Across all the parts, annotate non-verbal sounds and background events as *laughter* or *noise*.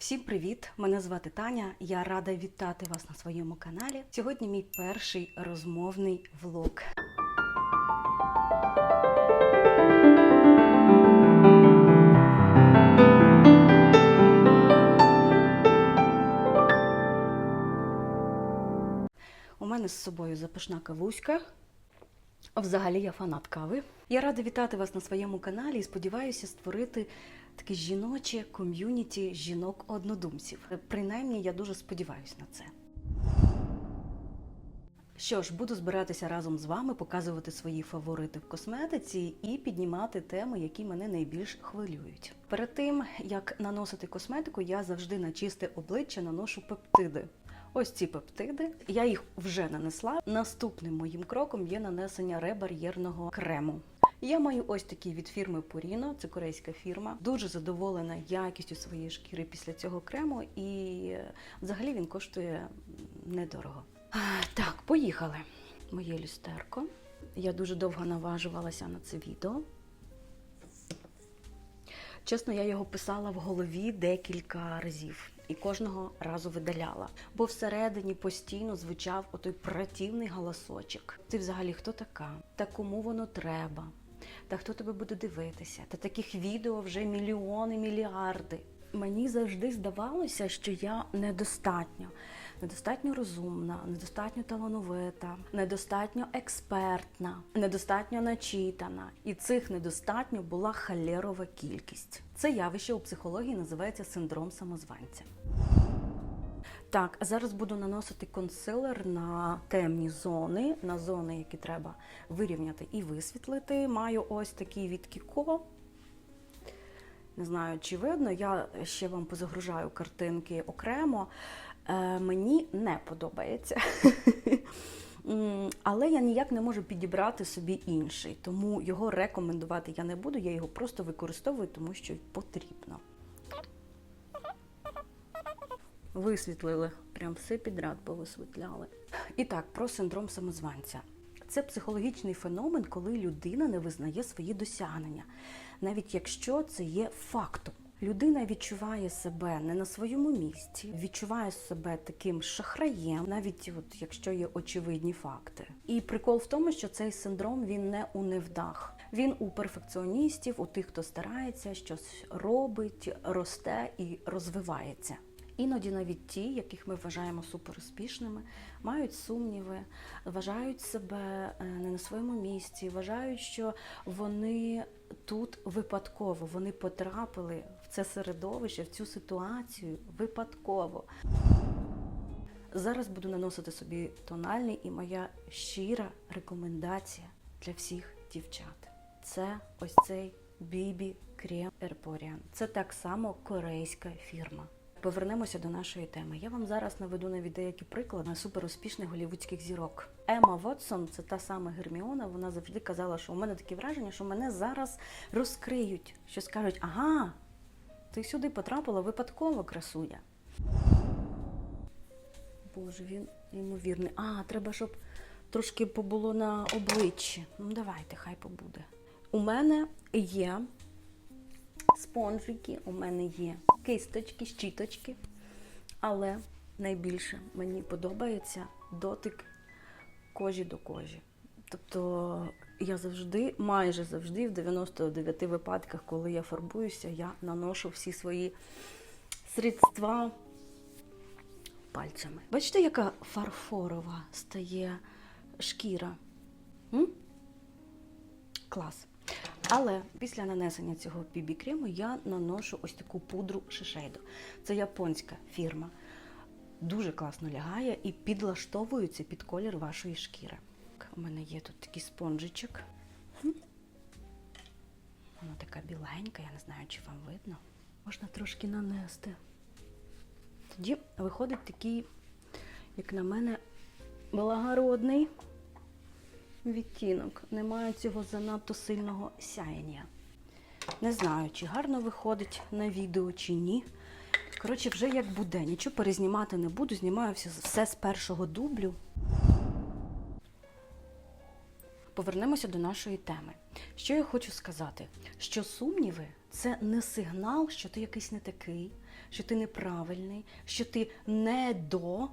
Всім привіт! Мене звати Таня. Я рада вітати вас на своєму каналі. Сьогодні мій перший розмовний влог. У мене з собою запашна кавуська. Взагалі я фанат кави. Я рада вітати вас на своєму каналі і сподіваюся створити таке жіноче ком'юніті жінок-однодумців. Принаймні, я дуже сподіваюся на це. Що ж, буду збиратися разом з вами, показувати свої фаворити в косметиці і піднімати теми, які мене найбільш хвилюють. Перед тим як наносити косметику, я завжди на чисте обличчя наношу пептиди. Ось ці пептиди. Я їх вже нанесла. Наступним моїм кроком є нанесення ребар'єрного крему. Я маю ось такий від фірми Purino, це корейська фірма. Дуже задоволена якістю своєї шкіри після цього крему, і е, взагалі він коштує недорого. Так, поїхали. Моє люстерко. Я дуже довго наважувалася на це відео. Чесно, я його писала в голові декілька разів і кожного разу видаляла. Бо всередині постійно звучав отой противний голосочок. Ти взагалі хто така? Та кому воно треба? Та хто тебе буде дивитися? Та таких відео вже мільйони, мільярди. Мені завжди здавалося, що я недостатньо. Недостатньо розумна, недостатньо талановита, недостатньо експертна, недостатньо начитана. І цих недостатньо була халерова кількість. Це явище у психології називається синдром самозванця. Так, а зараз буду наносити консилер на темні зони, на зони, які треба вирівняти і висвітлити. Маю ось такий від Кіко. Не знаю, чи видно, я ще вам позагружаю картинки окремо. Е, мені не подобається. *laughs* Але я ніяк не можу підібрати собі інший, тому його рекомендувати я не буду, я його просто використовую, тому що потрібно. Висвітлили, прям все підряд повисвітляли. І так, про синдром самозванця. Це психологічний феномен, коли людина не визнає свої досягнення, навіть якщо це є фактом. Людина відчуває себе не на своєму місці, відчуває себе таким шахраєм, навіть от якщо є очевидні факти. І прикол в тому, що цей синдром він не у невдах. Він у перфекціоністів, у тих, хто старається, щось робить, росте і розвивається. Іноді навіть ті, яких ми вважаємо суперуспішними, мають сумніви, вважають себе е, не на своєму місці, вважають, що вони тут випадково, вони потрапили в це середовище, в цю ситуацію випадково. Зараз буду наносити собі тональний і моя щира рекомендація для всіх дівчат. Це ось цей BB Крем Erporian. Це так само корейська фірма. Повернемося до нашої теми. Я вам зараз наведу навіть деякі приклади суперуспішних голівудських зірок. Ема Вотсон, це та сама Герміона. Вона завжди казала, що у мене таке враження, що мене зараз розкриють, що скажуть: ага, ти сюди потрапила випадково, красуня. Боже, він неймовірний. А, треба, щоб трошки побуло на обличчі. Ну, давайте, хай побуде. У мене є спонжики, у мене є кисточки, щіточки, але найбільше мені подобається дотик кожі до кожі. Тобто я завжди, майже завжди, в 99 випадках, коли я фарбуюся, я наношу всі свої средства пальцями. Бачите, яка фарфорова стає шкіра? М? Клас. Але після нанесення цього бібі-крему я наношу ось таку пудру Shiseido. Це японська фірма. Дуже класно лягає і підлаштовується під колір вашої шкіри. У мене є тут такий спонжичок. Вона така біленька, я не знаю, чи вам видно. Можна трошки нанести. Тоді виходить такий, як на мене, благородний відтінок. Немає цього занадто сильного сяєння. Не знаю, чи гарно виходить на відео, чи ні. Коротше, вже як буде. Нічого перезнімати не буду, знімаю все, все з першого дублю. Повернемося до нашої теми. Що я хочу сказати? Що сумніви це не сигнал, що ти якийсь не такий, що ти неправильний, що ти не до.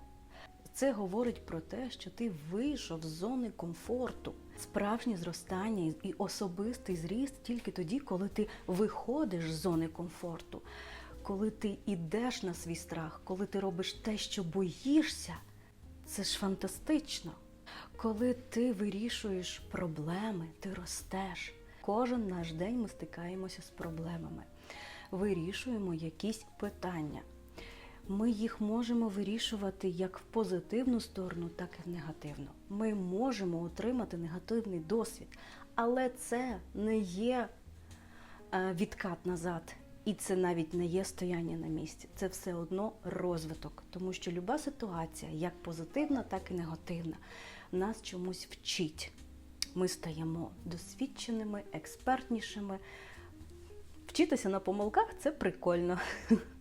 Це говорить про те, що ти вийшов з зони комфорту. Справжнє зростання і особистий зріст тільки тоді, коли ти виходиш з зони комфорту, коли ти йдеш на свій страх, коли ти робиш те, що боїшся. Це ж фантастично. Коли ти вирішуєш проблеми, ти ростеш. Кожен наш день ми стикаємося з проблемами, вирішуємо якісь питання. Ми їх можемо вирішувати як в позитивну сторону, так і в негативну. Ми можемо отримати негативний досвід, але це не є е, відкат назад. І це навіть не є стояння на місці. Це все одно розвиток, тому що люба ситуація, як позитивна, так і негативна, нас чомусь вчить. Ми стаємо досвідченими, експертнішими. Вчитися на помилках це прикольно. *laughs*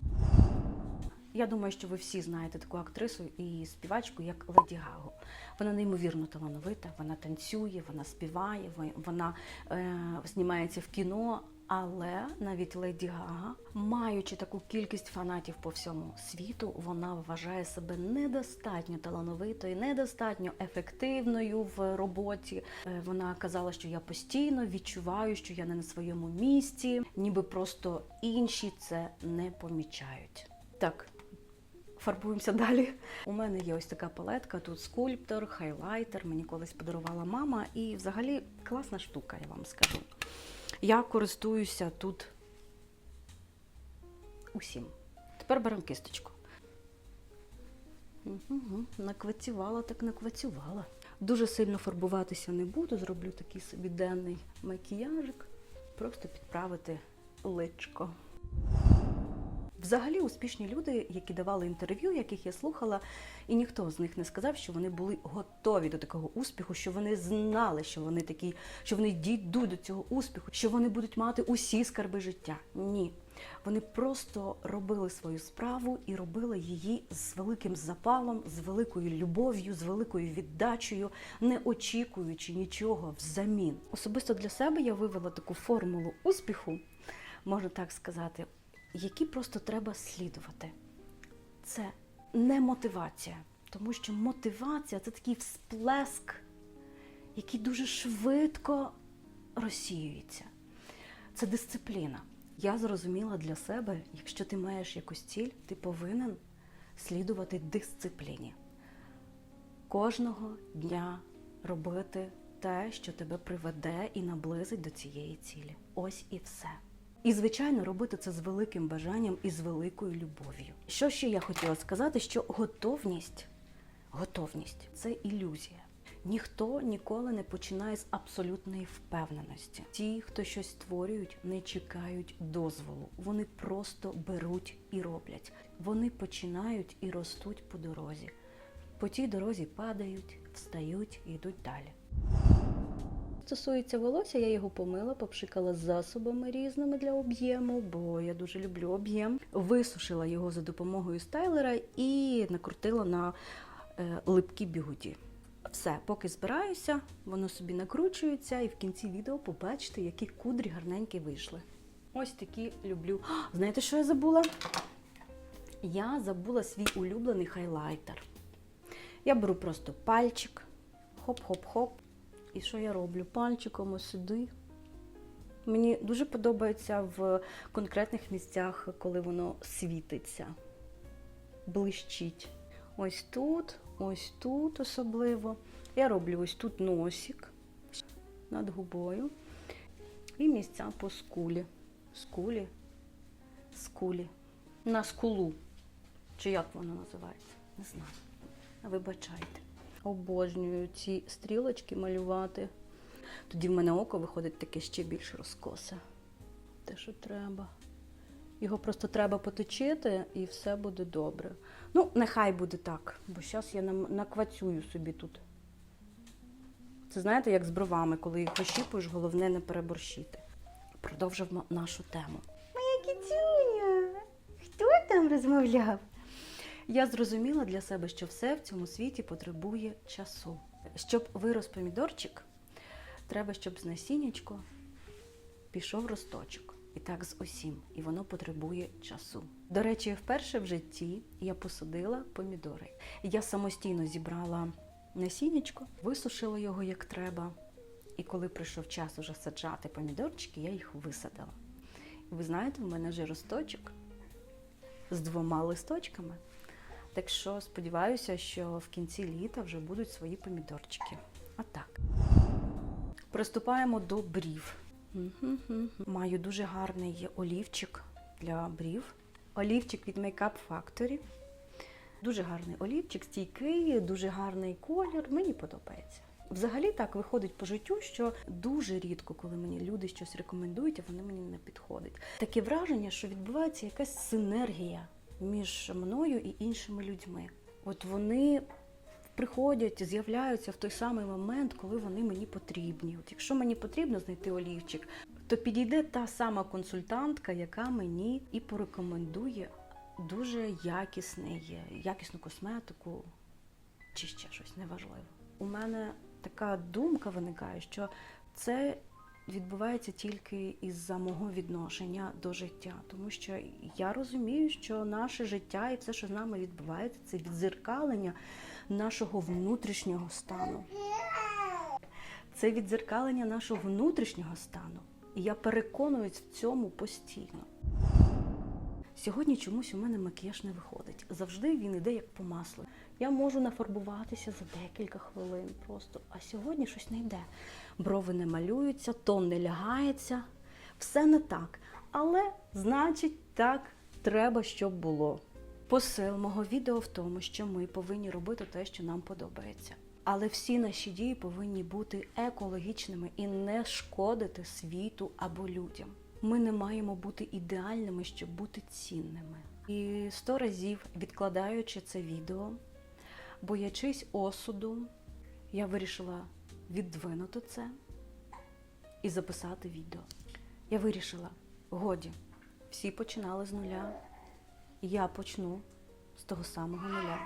Я думаю, що ви всі знаєте таку актрису і співачку, як Леді Гагу. Вона неймовірно талановита, вона танцює, вона співає, вона е, знімається в кіно. Але навіть Леді Гага, маючи таку кількість фанатів по всьому світу, вона вважає себе недостатньо талановитою, недостатньо ефективною в роботі. Е, Вона казала, що я постійно відчуваю, що я не на своєму місці, ніби просто інші це не помічають. Так, фарбуємося далі. У мене є ось така палетка, тут скульптор, хайлайтер. Мені колись подарувала мама. І взагалі класна штука, я вам скажу. Я користуюся тут усім. Тепер беремо кисточку. Угу, наквацювала, так наквацювала. Дуже сильно фарбуватися не буду, зроблю такий собі денний макіяжик, просто підправити личко. Взагалі успішні люди, які давали інтерв'ю, яких я слухала, і ніхто з них не сказав, що вони були готові до такого успіху, що вони знали, що вони такі, що вони дійдуть до цього успіху, що вони будуть мати усі скарби життя. Ні. Вони просто робили свою справу і робили її з великим запалом, з великою любов'ю, з великою віддачею, не очікуючи нічого взамін. Особисто для себе я вивела таку формулу успіху, можна так сказати, які просто треба слідувати. Це не мотивація, тому що мотивація це такий всплеск, який дуже швидко розсіюється. Це дисципліна. Я зрозуміла для себе, якщо ти маєш якусь ціль, ти повинен слідувати дисципліні. Кожного дня робити те, що тебе приведе і наблизить до цієї цілі. Ось і все. І, звичайно, робити це з великим бажанням і з великою любов'ю. Що ще я хотіла сказати, що готовність, готовність це ілюзія. Ніхто ніколи не починає з абсолютної впевненості. Ті, хто щось створюють, не чекають дозволу. Вони просто беруть і роблять. Вони починають і ростуть по дорозі. По тій дорозі падають, встають і йдуть далі. Стосується волосся, я його помила, попшикала засобами різними для об'єму, бо я дуже люблю об'єм. Висушила його за допомогою стайлера і накрутила на е, липкі бігуді. Все, поки збираюся, воно собі накручується, і в кінці відео побачите, які кудрі гарненькі вийшли. Ось такі люблю. Знаєте, що я забула? Я забула свій улюблений хайлайтер. Я беру просто пальчик, хоп-хоп-хоп. І що я роблю? Пальчиком ось сюди. Мені дуже подобається в конкретних місцях, коли воно світиться, блищить. Ось тут, ось тут особливо. Я роблю ось тут носик над губою. І місця по скулі. Скулі, скулі. На скулу. Чи як воно називається? Не знаю. Вибачайте. Обожнюю ці стрілочки малювати. Тоді в мене око виходить таке ще більш розкосе. Те, що треба. Його просто треба поточити і все буде добре. Ну, нехай буде так, бо зараз я наквацюю собі тут. Це знаєте, як з бровами, коли їх ощіпуєш, головне не переборщити. Продовжимо нашу тему. Моя кітюня! Хто там розмовляв? Я зрозуміла для себе, що все в цьому світі потребує часу. Щоб вирос помідорчик, треба, щоб з насіннячко пішов росточок. І так з усім, і воно потребує часу. До речі, вперше в житті я посадила помідори. Я самостійно зібрала насіннячко, висушила його як треба. І коли прийшов час уже саджати помідорчики, я їх висадила. І ви знаєте, в мене вже росточок з двома листочками. Так що сподіваюся, що в кінці літа вже будуть свої помідорчики. А так. Приступаємо до брів. Маю дуже гарний олівчик для брів. Олівчик від Makeup Factory. Дуже гарний олівчик, стійкий, дуже гарний колір. Мені подобається. Взагалі так виходить по життю, що дуже рідко, коли мені люди щось рекомендують, а вони мені не підходять. Таке враження, що відбувається якась синергія між мною і іншими людьми. От вони приходять, з'являються в той самий момент, коли вони мені потрібні. От якщо мені потрібно знайти олівчик, то підійде та сама консультантка, яка мені і порекомендує дуже якісний, якісну косметику чи ще щось неважливо. У мене така думка виникає, що це відбувається тільки із-за мого відношення до життя, тому що я розумію, що наше життя і все, що з нами відбувається, це відзеркалення нашого внутрішнього стану. Це відзеркалення нашого внутрішнього стану. І я переконуюсь в цьому постійно. Сьогодні чомусь у мене макіяж не виходить. Завжди він іде як по маслу. Я можу нафарбуватися за декілька хвилин просто, а сьогодні щось не йде. Брови не малюються, тон не лягається, все не так. Але, значить, так треба, щоб було. Посил мого відео в тому, що ми повинні робити те, що нам подобається. Але всі наші дії повинні бути екологічними і не шкодити світу або людям. Ми не маємо бути ідеальними, щоб бути цінними. І сто разів відкладаючи це відео, боячись осуду, я вирішила віддвинути це і записати відео. Я вирішила, годі, всі починали з нуля, я почну з того самого нуля.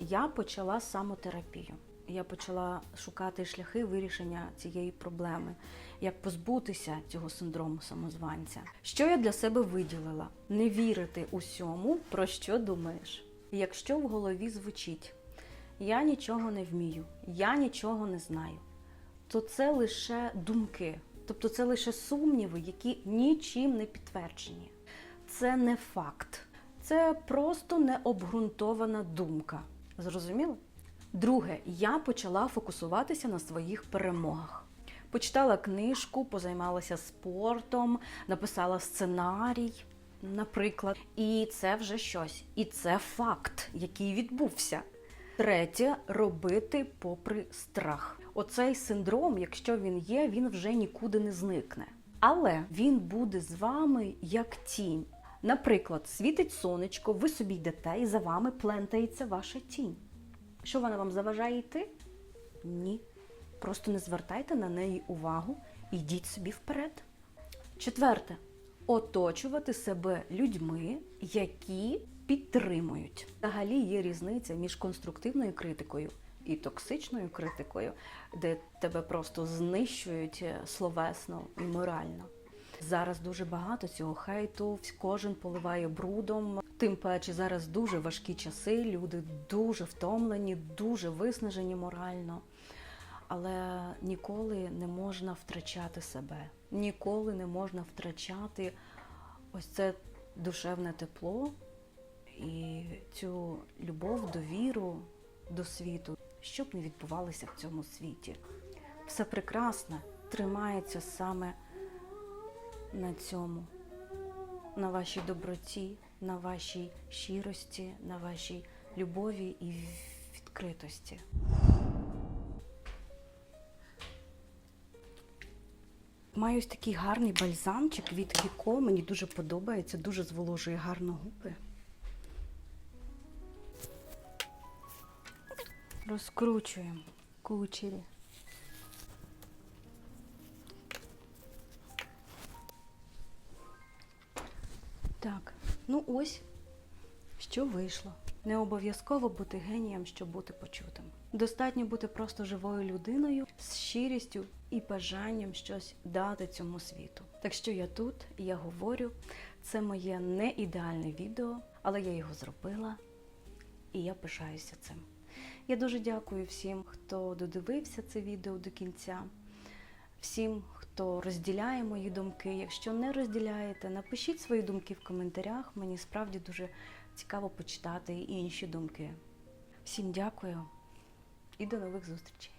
Я почала самотерапію. Я почала шукати шляхи вирішення цієї проблеми, як позбутися цього синдрому самозванця. Що я для себе виділила? Не вірити усьому, про що думаєш. Якщо в голові звучить я нічого не вмію, я нічого не знаю, то це лише думки, тобто це лише сумніви, які нічим не підтверджені. Це не факт, це просто необґрунтована думка. Зрозуміло? Друге, я почала фокусуватися на своїх перемогах. Почитала книжку, позаймалася спортом, написала сценарій, наприклад. І це вже щось. І це факт, який відбувся. Третє робити попри страх. Оцей синдром, якщо він є, він вже нікуди не зникне. Але він буде з вами як тінь. Наприклад, світить сонечко, ви собі йдете, і за вами плентається ваша тінь. Що вона вам заважає йти? Ні. Просто не звертайте на неї увагу і йдіть собі вперед. Четверте оточувати себе людьми, які підтримують. Взагалі є різниця між конструктивною критикою і токсичною критикою, де тебе просто знищують е, словесно і морально. Зараз дуже багато цього хейту, кожен поливає брудом. Тим паче зараз дуже важкі часи, люди дуже втомлені, дуже виснажені морально. Але ніколи не можна втрачати себе, ніколи не можна втрачати ось це душевне тепло і цю любов, довіру до світу, що б не відбувалося в цьому світі. Все прекрасне тримається саме на цьому, на вашій доброті, на вашій щирості, на вашій любові і відкритості. Маю ось такий гарний бальзамчик від Кіко. Мені дуже подобається, дуже зволожує гарно губи. Розкручуємо кучері. Так, ну ось що вийшло. Не обов'язково бути генієм, щоб бути почутим. Достатньо бути просто живою людиною з щирістю і бажанням щось дати цьому світу. Так що я тут, я говорю, це моє не ідеальне відео, але я його зробила і я пишаюся цим. Я дуже дякую всім, хто додивився це відео до кінця, всім, хто розділяє мої думки. Якщо не розділяєте, напишіть свої думки в коментарях. Мені справді дуже цікаво почитати інші думки. Всім дякую і до нових зустрічей.